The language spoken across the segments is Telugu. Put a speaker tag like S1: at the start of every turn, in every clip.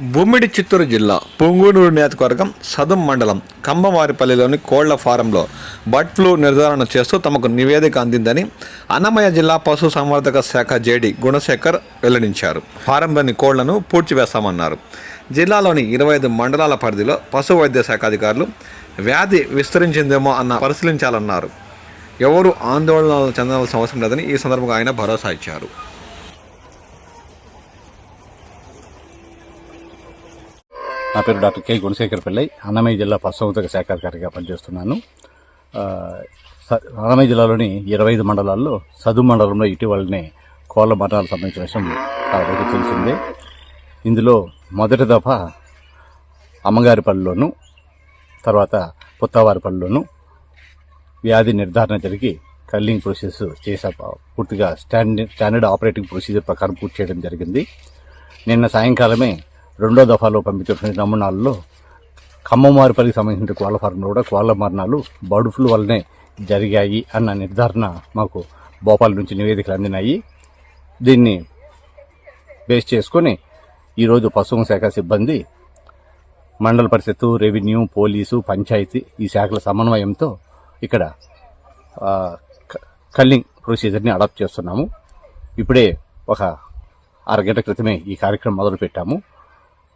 S1: బొమ్మిడి చిత్తూరు జిల్లా పొంగూరు నియోజకవర్గం సదుం మండలం కంబమారిపల్లిలోని కోళ్ళ ఫారంలో బర్డ్ ఫ్లూ నిర్ధారణ చేస్తూ తమకు నివేదిక అందిందని అన్నమయ్య జిల్లా పశు సంవర్ధక శాఖ జేడి గుణశేఖర్ వెల్లడించారు. ఫారంలోని కోళ్ళను పూడ్చివేస్తామన్నారు. జిల్లాలోని ఇరవై ఐదు మండలాల పరిధిలో పశు వైద్య శాఖ అధికారులు వ్యాధి విస్తరించిందేమో అన్న పరిశీలించాలన్నారు. ఎవరు ఆందోళన చెందాల్సిన అవసరం లేదని ఈ సందర్భంగా ఆయన భరోసా ఇచ్చారు.
S2: నా పేరు డాక్టర్ కె గుణశేఖర్ పిల్లై అన్నమయ్య జిల్లా పశుసంవర్ధక శాఖ అధికారిగా పనిచేస్తున్నాను. అన్నమయ్య జిల్లాలోని ఇరవై ఐదు మండలాల్లో సదు మండలంలో ఇటీవలనే కోళ్ళ మరణాలకు సంబంధించిన విషయం నాకు తెలిసిందే. ఇందులో మొదటి దఫా అమ్మగారిపల్లిలోను తర్వాత పుత్తవారిపల్లిలోను వ్యాధి నిర్ధారణ జరిగి కల్లింగ్ ప్రొసెస్ చేసా పూర్తిగా స్టాండర్డ్ స్టాండర్డ్ ఆపరేటింగ్ ప్రొసీజర్ ప్రకారం పూర్తి చేయడం జరిగింది. నిన్న సాయంకాలమే రెండో దఫాలో పంపించిన నమూనాల్లో కమ్మమారిపల్లికి సంబంధించిన కోళ్ళ ఫారంలో కూడా కోళ్ళ మరణాలు బర్డ్ ఫ్లూ వల్లనే జరిగాయి అన్న నిర్ధారణ మాకు భోపాల్ నుంచి నివేదికలు అందినాయి. దీన్ని బేస్ చేసుకొని ఈరోజు పశువుల శాఖ సిబ్బంది మండల పరిషత్తు రెవెన్యూ పోలీసు పంచాయతీ ఈ శాఖల సమన్వయంతో ఇక్కడ క- కల్లింగ్ ప్రొసీజర్ని అడాప్ట్ చేస్తున్నాము. ఇప్పుడే ఒక అరగంట క్రితమే ఈ కార్యక్రమం మొదలుపెట్టాము.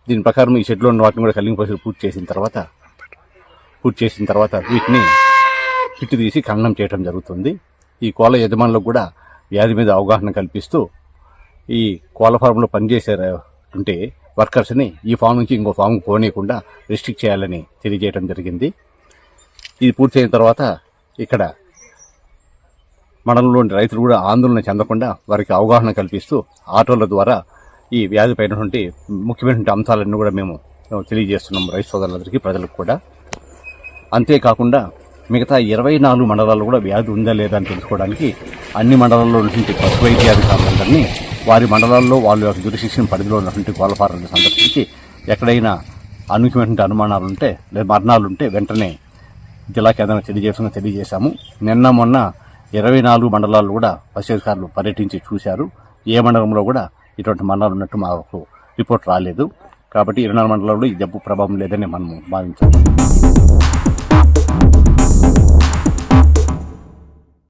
S2: దీని ప్రకారం ఈ షెడ్లో ఉన్న వాటిని కూడా కల్లింగ్ ప్రొసీజర్ పూర్తి చేసిన తర్వాత పూర్తి చేసిన తర్వాత వీటిని హిట్ తీసి ఖండం చేయడం జరుగుతుంది. ఈ కోళ్ళ యజమానులకు కూడా వ్యాధి మీద అవగాహన కల్పిస్తూ ఈ కోళ్ళ ఫారంలో పనిచేసే ఉంటే వర్కర్స్ని ఈ ఫామ్ నుంచి ఇంకో ఫామ్కి పోనీయకుండా రిస్ట్రిక్ట్ చేయాలని తెలియజేయడం జరిగింది. ఇది పూర్తి అయిన తర్వాత ఇక్కడ మండలంలోని రైతులు కూడా ఆందోళన చెందకుండా వారికి అవగాహన కల్పిస్తూ ఆటోల ద్వారా ఈ వ్యాధి పైనటువంటి ముఖ్యమైనటువంటి అంశాలన్నీ కూడా మేము తెలియజేస్తున్నాం రైతు సోదరులందరికీ ప్రజలకు కూడా. అంతేకాకుండా మిగతా ఇరవై నాలుగు మండలాల్లో కూడా వ్యాధి ఉందా లేదా అని తెలుసుకోవడానికి అన్ని మండలాల్లో ఉన్నటువంటి పశు వైద్యాధికారులందరినీ వారి మండలాల్లో వాళ్ళ యొక్క జ్యురిశిక్షణ పరిధిలో ఉన్నటువంటి కోళ్ళ సందర్శించి ఎక్కడైనా అనూహ్యమైనటువంటి అనుమానాలు ఉంటే లేదా మరణాలు ఉంటే వెంటనే జిల్లా కేంద్రం తెలియజేస్తున్నా తెలియజేశాము. నిన్న మొన్న ఇరవై నాలుగు మండలాలు కూడా పశుధికారులు పర్యటించి చూశారు. ఏ మండలంలో కూడా ఇటువంటి మరణాలు ఉన్నట్టు మాకు రిపోర్ట్ రాలేదు. కాబట్టి ఇరవై నాలుగు మండలంలో ఈ జబ్బు ప్రభావం లేదని మనం భావించాము